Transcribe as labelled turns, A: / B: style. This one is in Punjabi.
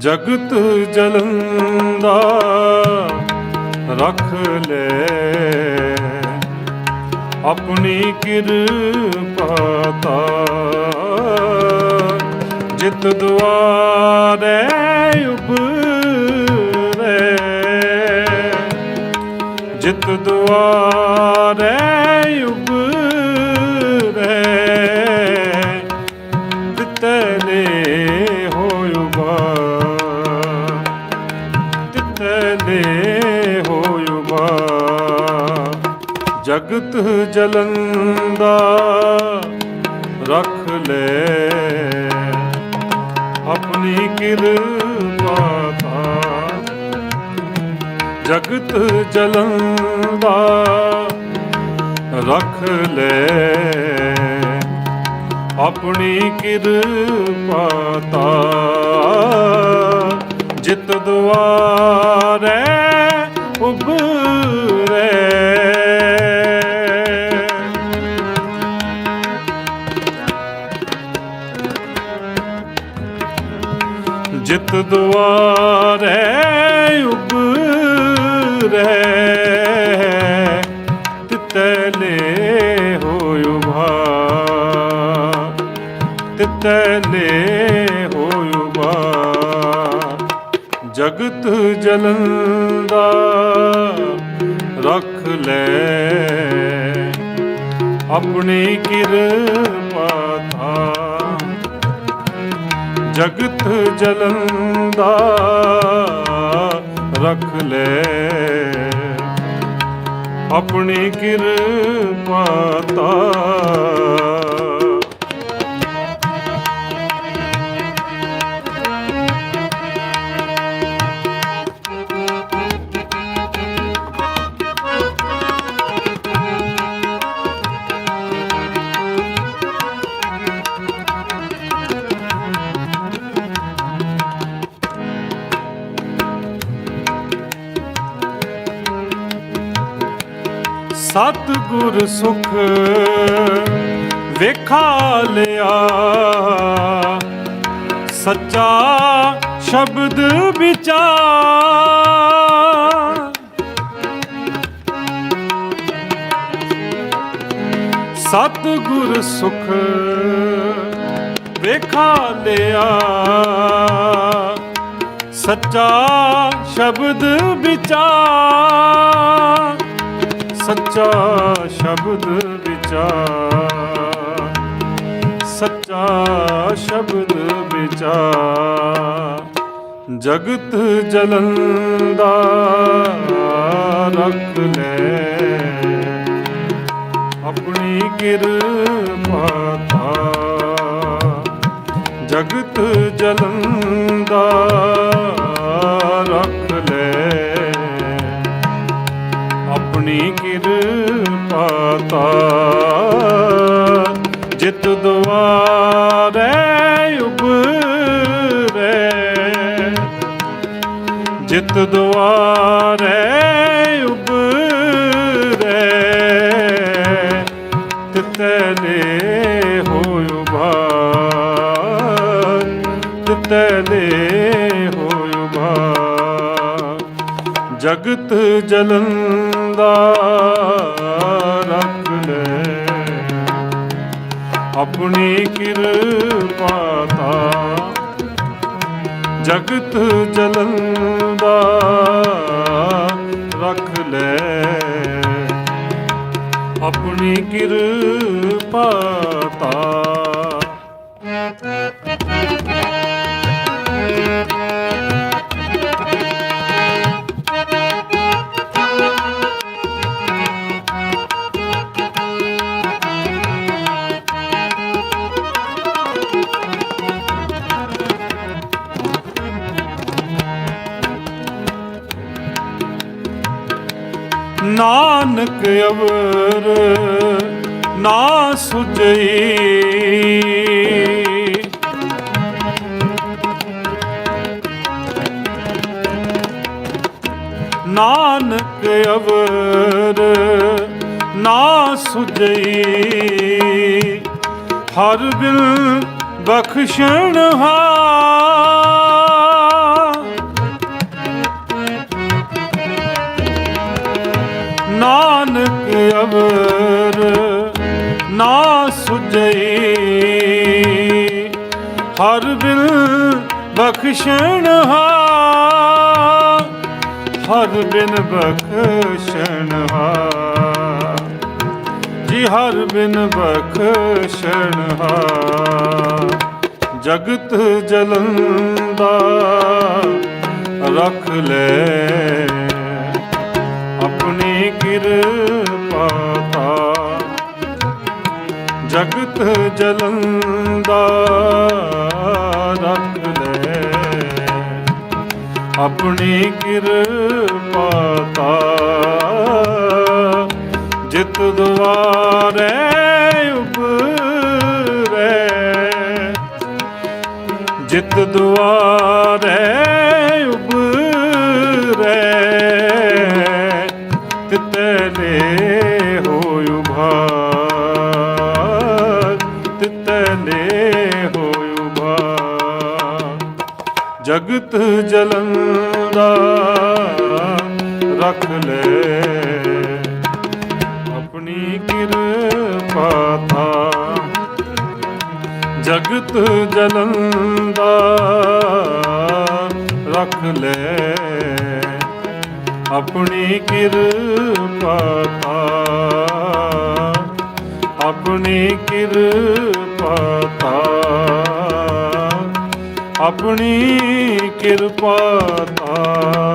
A: ਜਗਤ ਜਲੰਦਾ ਰੱਖ ਲੈ। ਆਪਣੀ ਕਿਰਪਾ ਤਾ। ਜਿਤ ਦੁਆਰੇ ਉਬਰੇ ਜਿਤ ਦੁਆਰੇ ਜਗਤ ਜਲੰਦਾ ਰੱਖ ਲੈ। ਆਪਣੀ ਕਿਰਪਾ ਤਾ ਜਗਤ ਜਲੰਦਾ ਰੱਖ ਲੈ। ਆਪਣੀ ਕਿਰਪਾ ਤਾ ਜਿਤ ਦੁਆਰੇ ਉਬਰੇ ਜਿਤ ਦੁਆਰੇ ਉਬਰੇ ਤਿਤਲੇ ਹੋਇ ਭਾ ਤਿਤਲੇ ਹੋਇ ਭਾ ਜਗਤ ਜਲੰਦਾ ਰੱਖ ਲੈ। ਆਪਣੀ ਕਿਰਪਾ ਥਾ ਜਗਤ ਜਲੰਦਾ ਰੱਖ ਲੈ। ਆਪਣੀ ਕਿਰਪਾ ਤਾ ਸਤ ਗੁਰ ਸੁਖ ਵੇਖਾ ਲਿਆ। ਸੱਚਾ ਸ਼ਬਦ ਵਿਚਾਰ। ਸਤ ਗੁਰ ਸੁਖ ਵੇਖਾ ਲਿਆ। ਸੱਚਾ ਸ਼ਬਦ ਵਿਚਾਰ। ਸੱਚਾ ਸ਼ਬਦ ਵਿਚਾਰ। ਸੱਚਾ ਸ਼ਬਦ ਵਿਚਾਰ। ਜਗਤ ਜਲੰਦਾ ਰੱਖ ਲੈ। ਆਪਣੀ ਕਿਰਪਾ ਤਾ ਜਗਤ ਜਲੰਦਾ ਰੱਖ ਆਪਣੀ ਕਿਰਪਾ ਤਾ ਜਿਤ ਦੁਆਰੇ ਉਬਰੇ ਜਿਤ ਦੁਆਰੇ ਉਬਰੇ ਤਿਤਲੇ ਹੋਇ ਭਾ ਤਿਤਲੇ ਹੋਇ ਭਾ ਜਗਤ ਜਲੰਦਾ ਰੱਖ ਲੈ। ਆਪਣੀ ਕਿਰਪਾ ਤਾ ਜਗਤ ਜਲੰਦਾ ਰੱਖ ਲੈ। ਆਪਣੀ ਕਿਰਪਾ ਤਾ ਨਾਨਕ ਅਵਰ ਨਾ ਸੁਝਈ। ਨਾਨਕ ਅਵਰ ਨਾ ਸੁਜਈ ਹਰ ਬਿਲ ਬਖਸ਼ਣ ਹਾਰ ਨਾ ਸੁਜਈ ਹਰ ਬਿਲ ਬਖਸ਼ਣ ਹਾ। ਹਰ ਬਿਨ ਬਖਸ਼ਣ ਹਾ। ਜੀ ਹਰ ਬਿਨ ਬਖਸ਼ਣ ਹਾ। ਜਗਤ ਜਲੰਦਾ ਰੱਖ ਲੈ। ਜਲੰਦਾ ਰੱਖ ਲੈ। ਆਪਣੀ ਕਿਰਪਾ ਤਾ ਜਿਤ ਦੁਆਰੇ ਉਪਰੇ ਜਿਤ ਦੁਆਰੇ ਜਗਤ ਜਲੰਦਾ ਰੱਖ ਲੈ। ਆਪਣੀ ਕਿਰਪਾ ਥਾ। ਜਗਤ ਜਲੰਦਾ ਰੱਖ ਲੈ। ਆਪਣੀ ਕਿਰਪਾ ਤਾ ਆਪਣੀ ਕਿਰਪਾ ਤਾ ਆਪਣੀ ਕਿਰਪਾ ਤਾ